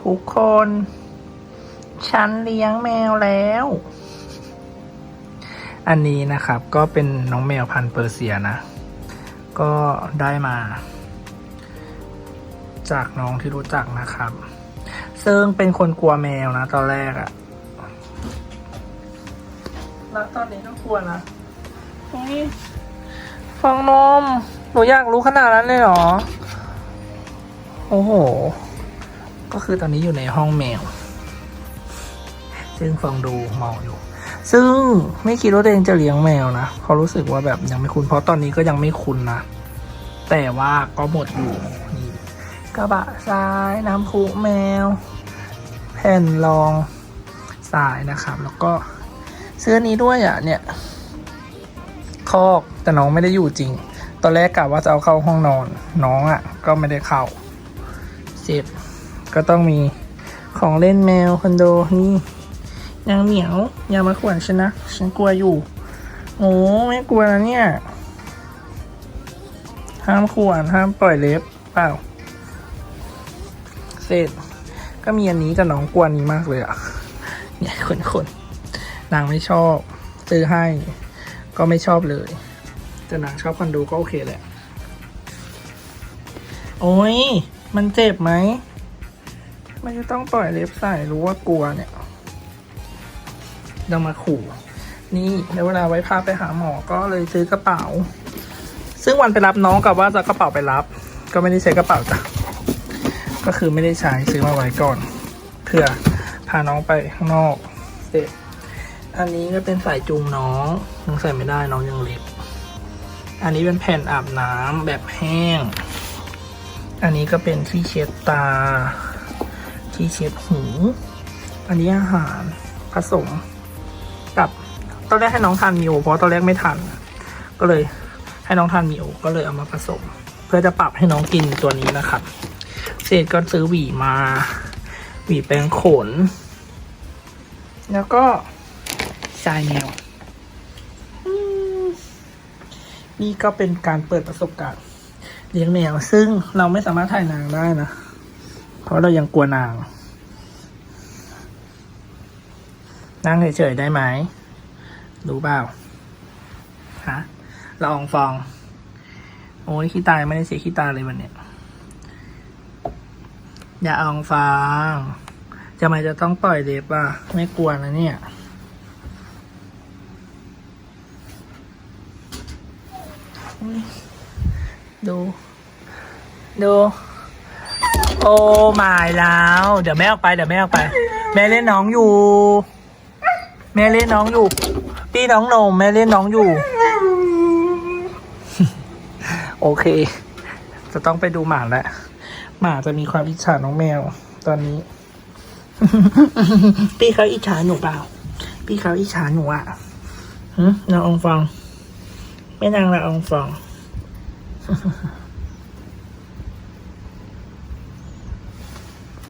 ทุกคน ฉันเลี้ยงแมวแล้ว อันนี้นะครับก็เป็นน้องแมวพันธุ์เปอร์เซียนะ ก็ได้มา จากน้องที่รู้จักนะครับ ซึ่งเป็นคนกลัวแมวนะ ตอนแรกอะแล้วตอนนี้ก็กลัวนะนี่ฟองนม หนูอยากรู้ขนาดนั้นเลยเหรอ โอ้โห ก็คือตอนนี้อยู่ในห้องแมว ซึ่งฟองดูมองอยู่ ซึ่งไม่คิดว่าตัวเองจะเลี้ยงแมวนะเพราะรู้สึกว่าแบบยังไม่คุ้นเพราะตอนนี้ก็ยังไม่คุ้นนะ แต่ว่าก็หมดอยู่นี่กระบะทรายน้ำพุแมว แผ่นรองทรายนะครับ แล้วก็เสื้อนี้ด้วยอะเนี่ย คอกแต่น้องไม่ได้อยู่จริง ตอนแรกกะว่าจะเอาเข้าห้องนอน น้องอะ ก็ไม่ได้เข้าเสร็จ ก็ต้องมีของเล่นแมวคอนโดนี่นางเหมียวอย่ามาขวนฉันนะฉันกลัวอยู่โอ้ไม่กลัวนะเนี่ย ห้ามขวนห้ามปล่อยเล็บเปล่า เสร็จ ก็มีอันนี้แต่น้องกลัวนนี้มากเลยอะเนี่ยคนคนๆนางไม่ชอบ ซื้อให้ ก็ไม่ชอบเลย แต่นางชอบคอนโดก็โอเคแหละ โอ้ยมันเจ็บไหม ไมันจะต้องปล่อยเล็บใส่รู้ว่ากลัวเนี่ยเรามาขู่นี่แล้วเวลาไว้พาไปหาหมอก็เลยซื้อกระเป๋า ซึ่งวันไปรับน้องกับว่าจะกระเป๋าไปรับ ก็ไม่ได้ใช้กระเป๋าจ้ะก็คือไม่ได้ใช้ซื้อมาไว้ก่อนเพื่อพาน้องไปข้างนอกเสร็จอันนี้ก็เป็นสายจูงน้องยังใส่ไม่ได้น้องยังเล็ก อันนี้เป็นแผ่นอาบน้ำแบบแห้ง อันนี้ก็เป็นที่เช็ดตา ที่เช็ดหูอันนี้อาหารผสมกับตอนแรกให้น้องทานมิโอเพราะตอนแรกไม่ทานก็เลยให้น้องทานมิโอก็เลยเอามาผสม เพื่อจะปรับให้น้องกินตัวนี้นะครับเศษก็ซื้อหวีมา หวีแปรงขน แล้วก็ทรายแมวนี่ก็เป็นการเปิดประสบการณ์เลี้ยงแมว ซึ่งเราไม่สามารถถ่ายนางได้นะ เพราะเรายังกลัวนาง นั่งเฉยๆได้ไหม รู้เปล่าฮะลองฟอง โอ้ยขี้ตายไม่ได้เสียขี้ตาเลยวันเนี้ยอย่าอองฟางจะไมจะต้องปล่อยเล็บอะ ไม่กลัวนะเนี่ยอุ๊ยดู ดู โอ้มายแล้ว เดี๋ยวแม่ออกไป เดี๋ยวแม่ออกไป แม่เล่นน้องอยู่ แม่เล่นน้องอยู่ พี่น้องนมแม่เล่นน้องอยู่ โอเค จะต้องไปดูหมาแล้วหมาจะมีความอิจฉาน้องแมว ตอนนี้ พี่เขาอิจฉาหนูเปล่า พี่เขาอิจฉาหนูอะหึนางองฟองไม่นางละองฟอง